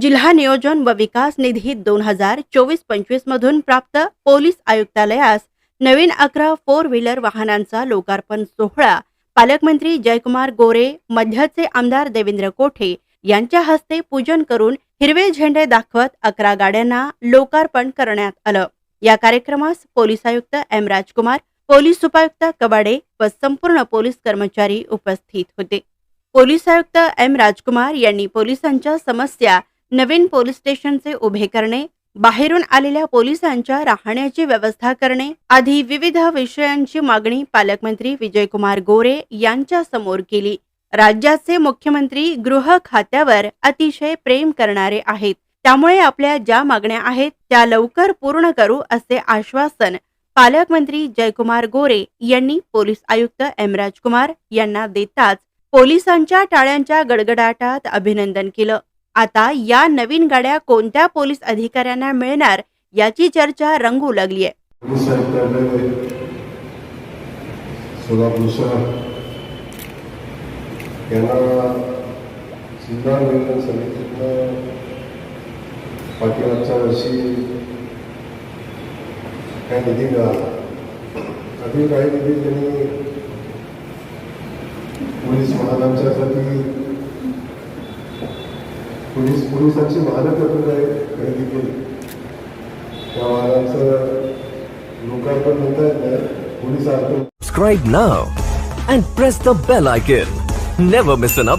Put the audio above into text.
जिल्हा नियोजन व विकास निधी दोन हजार चोवीस पंचवीस मधून प्राप्त पोलीस आयुक्तालयास नवीन अकरा फोर व्हीलर वाहनांचा लोकार्पण सोहळा. पालकमंत्री जयकुमार गोरे मध्याचे आमदार देवेंद्र कोठे यांच्या हस्ते पूजन करून हिरवे झेंडे दाखवत अकरा गाड्यांना लोकार्पण करण्यात आलं. या कार्यक्रमास पोलीस आयुक्त एम राजकुमार पोलीस उपायुक्त कबाडे व संपूर्ण पोलीस कर्मचारी उपस्थित होते. पोलीस आयुक्त एम राजकुमार यांनी पोलिसांच्या समस्या नवीन पोलीस स्टेशनचे उभे करणे बाहेरून आलेल्या पोलिसांच्या राहण्याची व्यवस्था करणे आदी विविध विषयांची मागणी पालकमंत्री विजयकुमार गोरे यांच्या समोर केली. राज्याचे मुख्यमंत्री गृह खात्यावर अतिशय प्रेम करणारे आहेत. त्यामुळे आपल्या ज्या मागण्या आहेत त्या लवकर पूर्ण करू असे आश्वासन पालकमंत्री जयकुमार गोरे यांनी पोलीस आयुक्त एम राजकुमार यांना देताच पोलिसांच्या टाळ्यांच्या गडगडाटात अभिनंदन केलं. आता या नवीन गाड्या कोणत्या पोलीस अधिकाऱ्यांना मिळणार याची चर्चा रंगू लागली आहे. पाठीमागच्या वर्षी काही निधी मिळाला. काही निधी त्यांनी पोलीस महाराजांच्यासाठी पोलीस पोलिसांची वाहनं करून खरेदी केली त्या वाहनाचं लोकार्पण होत आहे नाही पोलीस अर्पण Subscribe now and press the bell icon. Never miss an update.